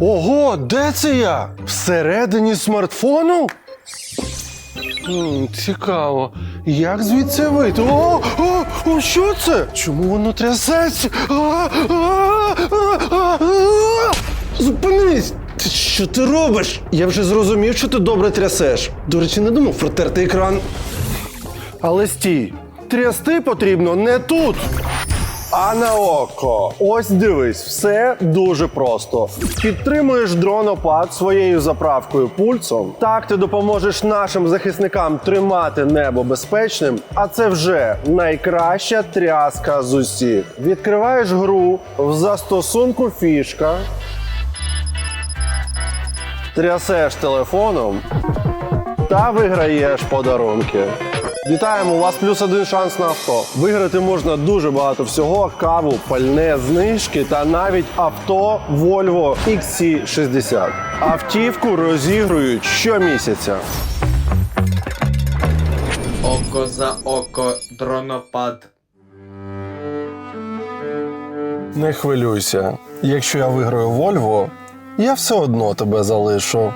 Ого, де це я? Всередині смартфону? Цікаво. Як звідси вийти? О, о, о, що це? Чому воно трясеться? Зупинись! Ти що ти робиш? Я вже зрозумів, що ти добре трясеш. До речі, не думав протерти екран. Але стій, трясти потрібно не тут. А на око. Ось дивись, все дуже просто. Підтримуєш дронопад своєю заправкою пульсом. Так ти допоможеш нашим захисникам тримати небо безпечним, а це вже найкраща тряска з усіх. Відкриваєш гру в застосунку фішка. Трясеш телефоном та виграєш подарунки. Вітаємо! У вас плюс один шанс на авто. Виграти можна дуже багато всього: каву, пальне, знижки та навіть авто Volvo XC60. Автівку розігрують щомісяця. Око за око, дронопад. Не хвилюйся. Якщо я виграю Volvo, я все одно тебе залишу.